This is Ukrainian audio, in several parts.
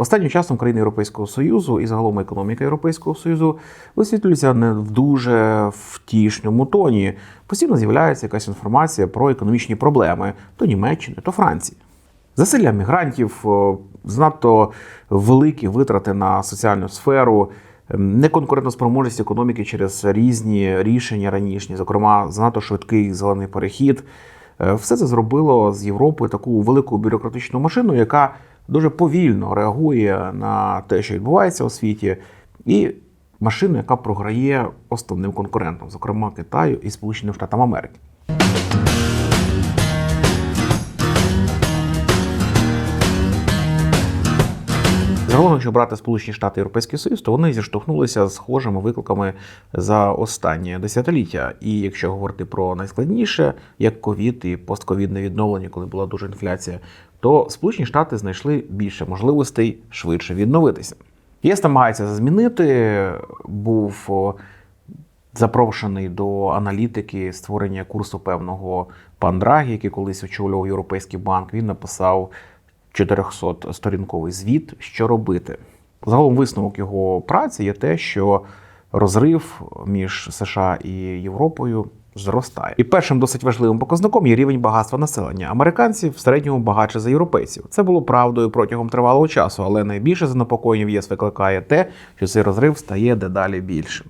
Останнім часом країни Європейського Союзу і загалом економіка Європейського Союзу висвітлюється не в дуже втішному тоні. Постійно з'являється якась інформація про економічні проблеми то Німеччини, то Франції. Засилля мігрантів, занадто великі витрати на соціальну сферу, ем, неконкурентоспроможність економіки через різні рішення ранішні, зокрема, занадто швидкий зелений перехід. Е, Все це зробило з Європи таку велику бюрократичну машину, яка дуже повільно реагує на те, що відбувається у світі, і машину, яка програє основним конкурентам, зокрема Китаю і Сполученим Штатам Америки. Загалом, якщо брати Сполучені Штати і Європейський Союз, то вони зіштовхнулися з схожими викликами за останнє десятиліття. І якщо говорити про найскладніше, як ковід і постковідне відновлення, коли була дуже інфляція, то Сполучені Штати знайшли більше можливостей швидше відновитися. ЄС намагається змінити. Був запрошений до аналітики створення курсу певного пан Драгі, який колись очолював Європейський банк. Він написав 400-сторінковий звіт, що робити. Загалом висновок його праці є те, що розрив між США і Європою зростає. І першим досить важливим показником є рівень багатства населення. Американці в середньому багатше за європейців. Це було правдою протягом тривалого часу, але найбільше занепокоєння в ЄС викликає те, що цей розрив стає дедалі більшим.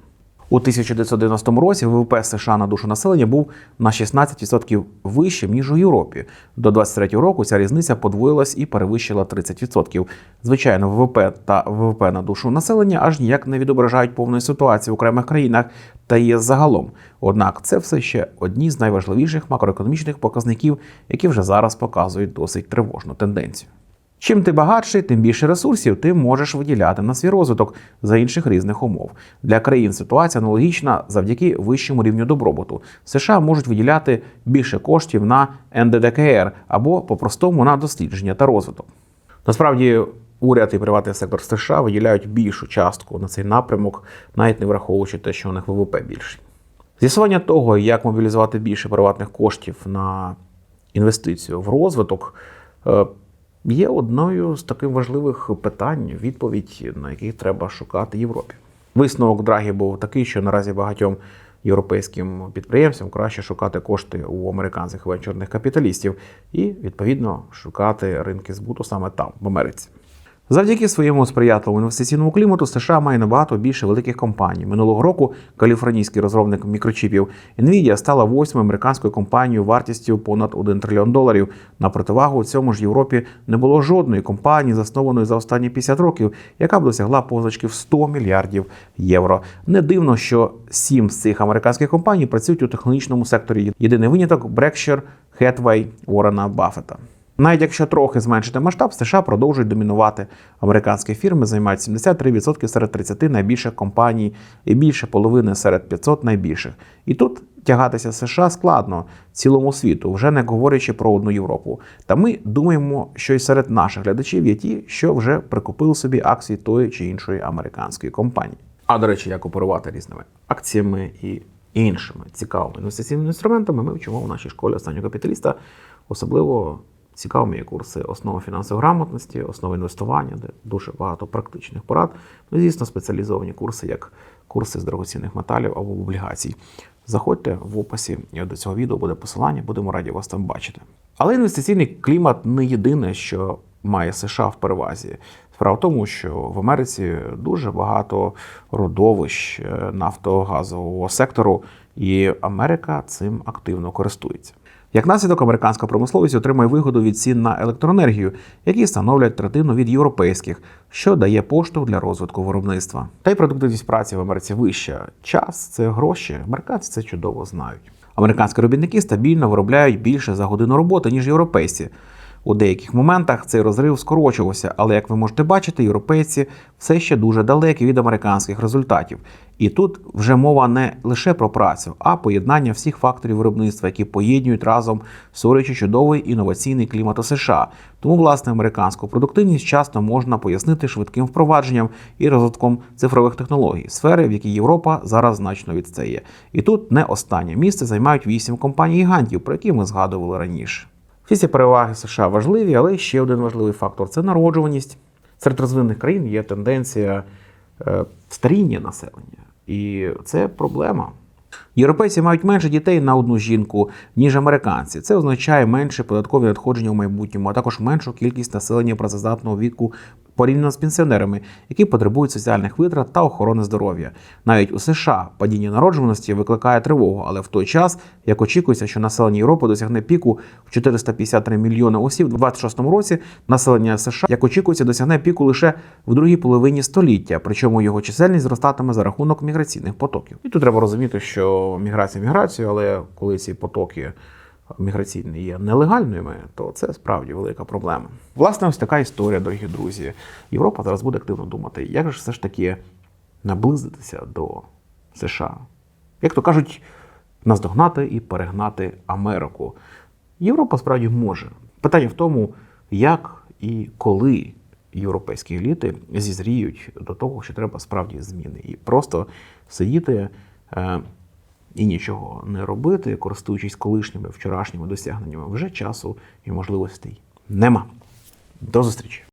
У 1990 році ВВП США на душу населення був на 16% вищим, ніж у Європі. До 23 року ця різниця подвоїлась і перевищила 30%. Звичайно, ВВП та ВВП на душу населення аж ніяк не відображають повної ситуації в окремих країнах та ЄС загалом. Однак це все ще одні з найважливіших макроекономічних показників, які вже зараз показують досить тривожну тенденцію. Чим ти багатший, тим більше ресурсів ти можеш виділяти на свій розвиток за інших різних умов. Для країн ситуація аналогічна завдяки вищому рівню добробуту. США можуть виділяти більше коштів на НДДКР або по-простому на дослідження та розвиток. Насправді, уряд і приватний сектор США виділяють більшу частку на цей напрямок, навіть не враховуючи те, що у них ВВП більший. З'ясування того, як мобілізувати більше приватних коштів на інвестицію в розвиток. Є одною з таких важливих питань, відповідь на які треба шукати Європі. Висновок Драгі був такий, що наразі багатьом європейським підприємцям краще шукати кошти у американських венчурних капіталістів і відповідно шукати ринки збуту саме там, в Америці. Завдяки своєму сприятливому інвестиційному клімату США має набагато більше великих компаній. Минулого року каліфорнійський розробник мікрочіпів Nvidia стала восьмою американською компанією вартістю понад 1 трильйон доларів. На противагу у цьому ж Європі не було жодної компанії, заснованої за останні 50 років, яка б досягла позначки в 100 мільярдів євро. Не дивно, що сім з цих американських компаній працюють у технологічному секторі. Єдиний виняток Berkshire Hathaway Уоррена Баффета. Навіть якщо трохи зменшити масштаб, США продовжують домінувати. Американські фірми займають 73% серед 30 найбільших компаній і більше половини серед 500 найбільших. І тут тягатися США складно цілому світу, вже не говорячи про одну Європу. Та ми думаємо, що й серед наших глядачів є ті, що вже прикупили собі акції тої чи іншої американської компанії. А до речі, як оперувати різними акціями і іншими цікавими інвестиційними інструментами, ми вчимо в нашій школі останнього капіталіста, особливо Цікавими є курси основи фінансової грамотності, основи інвестування, де дуже багато практичних порад. Ну, звісно, спеціалізовані курси, як курси з дорогоцінних металів або облігацій. Заходьте в описі до цього відео буде посилання, будемо раді вас там бачити. Але інвестиційний клімат не єдине, що має США в перевазі. Справа в тому, що в Америці дуже багато родовищ е, нафтогазового сектору, і Америка цим активно користується. Як наслідок, американська промисловість отримує вигоду від цін на електроенергію, які становлять третину від європейських, що дає поштовх для розвитку виробництва. Та й продуктивність праці в Америці вища. Час це гроші. Американці це чудово знають. Американські робітники стабільно виробляють більше за годину роботи, ніж європейці. У деяких моментах цей розрив скорочувався, але як ви можете бачити, європейці все ще дуже далекі від американських результатів. І тут вже мова не лише про працю, а поєднання всіх факторів виробництва, які поєднують разом створюючи чудовий інноваційний клімат у США. Тому, власне, американську продуктивність часто можна пояснити швидким впровадженням і розвитком цифрових технологій, сфери, в якій Європа зараз значно відстає. І тут не останнє місце займають вісім компаній гігантів, про які ми згадували раніше. Всі ці переваги США важливі, але ще один важливий фактор це народжуваність. серед розвинених країн є тенденція е, старіння населення, і це проблема. Європейці мають менше дітей на одну жінку, ніж американці. Це означає менше податкові надходження у майбутньому, а також меншу кількість населення працездатного віку порівняно з пенсіонерами, які потребують соціальних витрат та охорони здоров'я. Навіть у США падіння народжуваності викликає тривогу, але в той час, як очікується, що населення Європи досягне піку в 453 мільйони осіб у 26 році, населення США, як очікується, досягне піку лише в другій половині століття, причому його чисельність зростатиме за рахунок міграційних потоків. І тут треба розуміти, що міграція міграцією, але коли ці потоки міграційні є нелегальними, то це справді велика проблема. Власне, ось така історія, дорогі друзі. Європа зараз буде активно думати, як же все ж таки наблизитися до США. Як то кажуть, наздогнати і перегнати Америку. Європа справді може. Питання в тому, як і коли європейські еліти зізріють до того, що треба справді зміни. І просто сидіти е, і нічого не робити, користуючись колишніми вчорашніми досягненнями, вже часу і можливостей нема. До зустрічі!